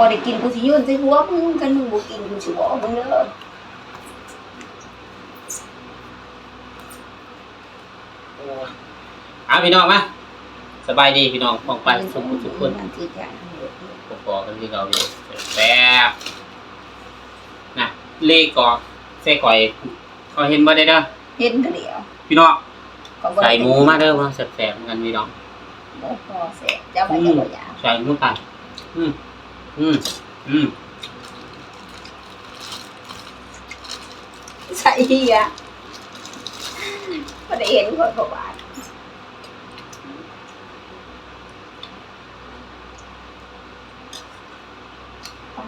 บ่ได้กินกูสิยื่นใส่หัวมึงกันมึงบ่กินกูสิบอกมึงเด้อเอาพี่น้องมาสบายดีพี่น้องฟองไปสุขสุขคนมันสิจ้ะพอๆกันที่เราอยู่แซ่บนะเลขก่อเส้ก่อยเขาเห็นบ่ได้เด้อเห็นก็เดียวพี่น้องก็บ่ใส่ได้หมูมาเด้อมาแซ่บๆกันพี่น้องบ่พอแซ่บเจ้าไปจะบ่อยากใส่หมูไปอืม อืมอืมใส่เฮียบ่ได้เห็นคนก็ว่าไป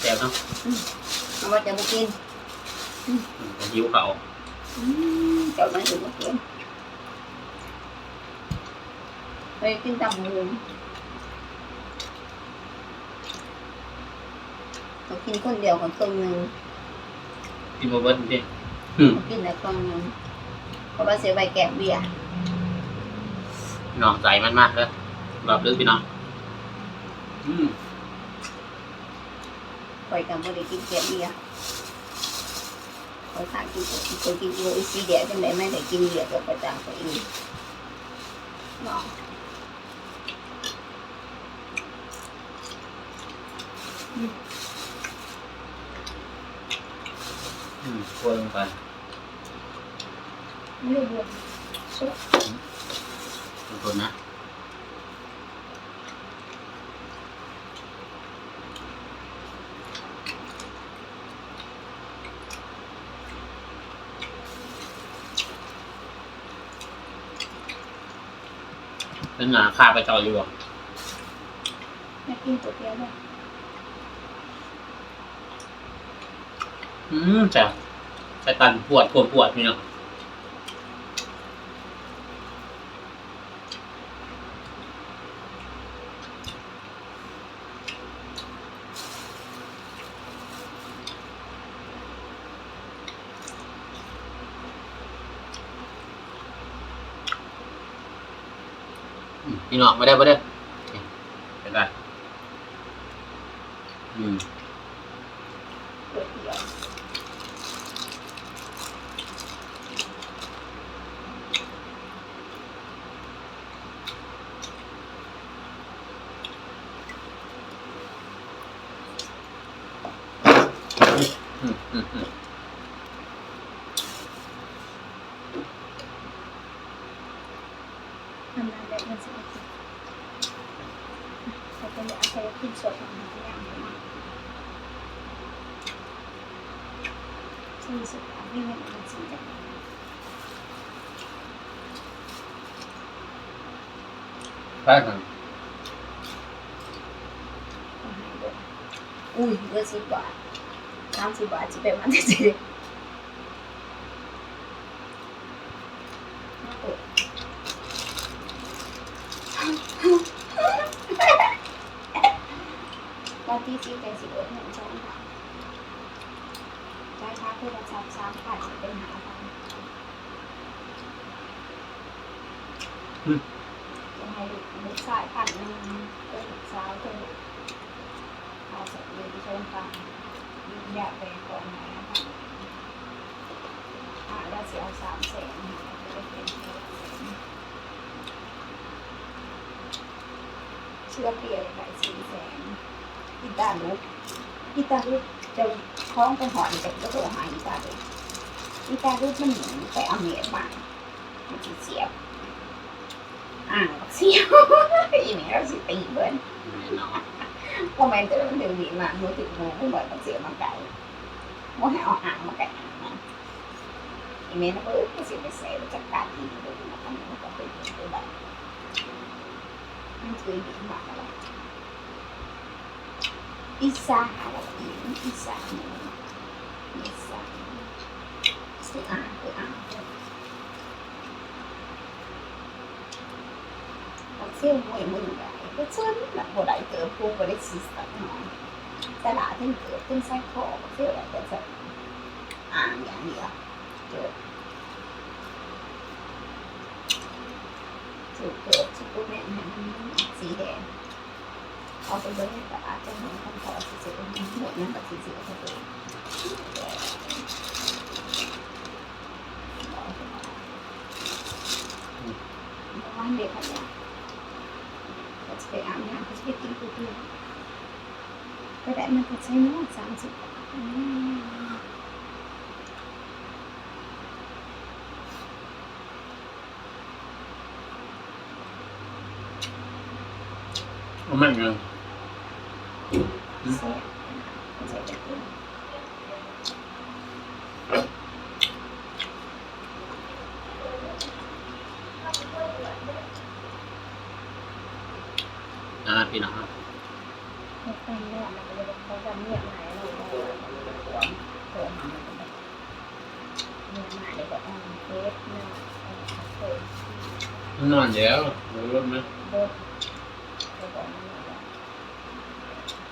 แซ่บเนาะเอาว่าจะบ่กิน อืมหิว เขาอืมเจ้ามันสิบ่กินไปกินตำหมูก็กินคนเดียวกับครึ่งหนึงกินบ่เบิดดิอืมกินแต่ครึ่งหนึงเพราะว่าเสียใบแกะเบียร์พี่น้องใส่มันมากเลยรอบลึกพี่น้องอืมคอยกันบ่ได้กินแกะเบียร์คอยขาดกินคอยกินอยู่อีสีเดียจังได๋ไม่ได้กินเบียร์ก็ประจางตัวเองเนาะอืม คั่วลงไปไม่ได้บวมสุดทุกคนนะเป็นหนาข้าไปจอยอยู่บ่ไม่กินตัวเดียวเลย อืมจ้ะใส่ตันปวดปวดปวดพี่น้องอืมพี่น้องไม่ได้ไม่ได้เป็นไรอืม ตัวเดียว อืมอืมอืม ทำงานได้เงินสิบกินแต่ก็อยากใช้กินสดของมันอย่างนี้สี่สิบอันนี้มันเป็นสิ่งที่ ไปก่อน อุ้ยเงินสิบบาทสามสิบบาทจะเป็นมันจะได้ว่าที่ที่เป็นสิบเอ็ดหนึ่งช่องค่ะได้ค่าคือละสามสามพันเป็นหาพัน จะให้ลูกชายพันหนึ่งเป็นลูกสาวเป็นลูกเอาสักเดือนช่วงกลางอยากไปก่อนไหนนะคะอ่าแล้วสิเอาสามแสนจะเป็นเชื่อเปลี่ยนไปสี่แสนอีตาลุกอีตาลุกจะคล้องไปหอยจะก็โทรหาอีตาลุกอีตาลุกมันเหมือนไปเอาเมียบ้านมันจะเสียบ อ่างเสียบอีเมียเราสิตีเบิ้ลแน่นอนว่าแม่จะเดี๋ยวนี้มาหนูติดหนูไม่เหมือนมันเสียมาไก่ว่าให้เอาหางมาไก่หางมันอีเมลนะเออก็เสียไปเสียจากการกินเลยนะทำมันก็เป็นตัวแบบมันคือดีมากเลยอีสานอะไรอีอีสานอีสานคืออ่านคืออ่าน เที่ยวมวยมึงแบบก็เชื่อแบบบ่ได้เจอพวกบ่ได้ซีสักหน่อยแต่ละที่เกิดขึ้นไส้คอเที่ยวแบบจะ จะไปกินก๋วยเตี๋ยวไปได้มันก็ใช้น้อยสามสิบบาทอืม เอามันยัง เสียเสียจะกิน อ่าพี่น้องครับ ไม่ค่อยเนี่ยมันก็เลยเขาจะเงียบหายเราก็โทรหามันก็แบบเงียบหายเลยก็ออนเฟซเนี่ยออนเฟซ นอนเดี๋ยวเดี๋ยวรถไหมเบิร์ดไปบอกมันว่า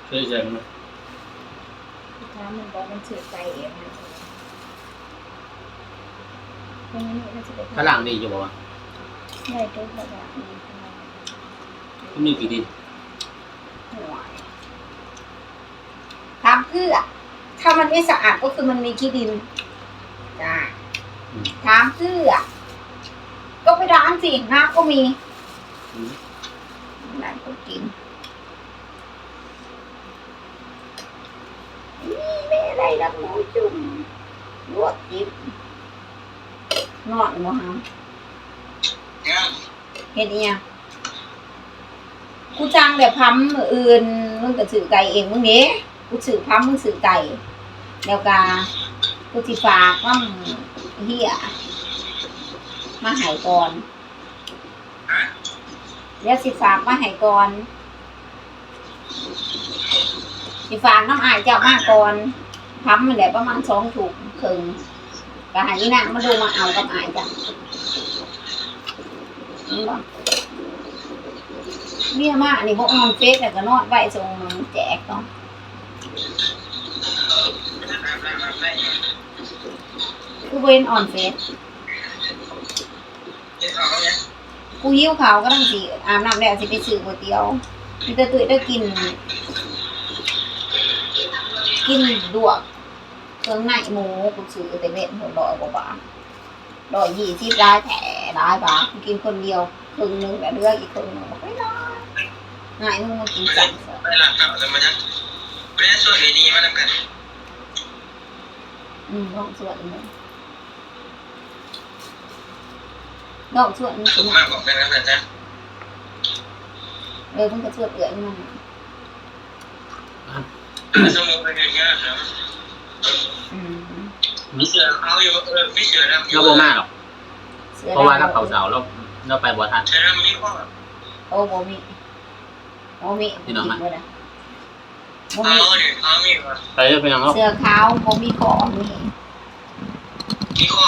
ช่วยเชิญมาถ้ามันบอกมันถือใจเองนะตรงนี้มันจะเป็นข้างหลังดีจะบอกว่าได้ทุกระดับนี้ที่มีกี่ดินห่วยถามเพื่อถ้ามันไม่สะอาดก็คือมันมีขี้ดินจ้าอืมถามเพื่อ ก็ไปร้านสิน้ำก็มีอืมร้านก็กินนี่ไม่อะไรรับหมูจุ่มลวกจิ้มนอนบ่ฮะเฮ็ดอีหยังกูจ้างแบบพัมมืออื่นมึงก็ซื้อไก่เองมึงเด้กูซื้อพัมมึงซื้อไก่แล้วก็กูสิฝากว่าเฮีย มาหายก่อนเดี๋ยวสิฝากมาหายก่อนสิฝากน้ำอายเจ้ามาก่อนพัมมันแหละประมาณสองถุงครึ่งก็ใหายนางมาดูมาเอากับอายจ้ะนี่บ่เมียมานี่พวกนอนเฟซแต่ก็นอนไว้ส่งแจกเนาะคือเว้นออนเฟซ กูหิ้วขาวก็ต้องสิอาบน้ำแล้วสิไปซื้อก๋วยเตี๋ยวมีแต่ตุ้ยได้กิน กินดวกเครื่องในหมูกูซื้อแต่เม็ดหัวร้อยกว่าบาทร้อยยี่สิบร้ายแถร้ายบาทกูกินคนเดียวครึ่งหนึงแต่เลือกอีกครึ่งหนึงบอกไม่ได้ง่ายมึงมากินจังซะไปหลังเก่าแต่มันยังเป็นส่วนดีๆมาแล้วกันอืมลองส่วนหนึง ลองส่วนหนึงสุสิขมากกว่าเป็นแล้วแต่จ้ะเออมึงก็ส่วนเอื่อยมันสมุนไพรเยอะครับอืมมีเสือเอาอยู่เออมีเสือดำเราโบมากหรอกสือเพราะว่าดำถ้าเขาเสาเราเราไปบัวทัน เสือดำมีข้อโอ้โมมีโมมีพี่น้องไหมกิเลยโมเอามีเนี่ยเอามีว่ะไปเรื่อยไปน้องเราเสื้อขาวโมมีของมีมีข้อ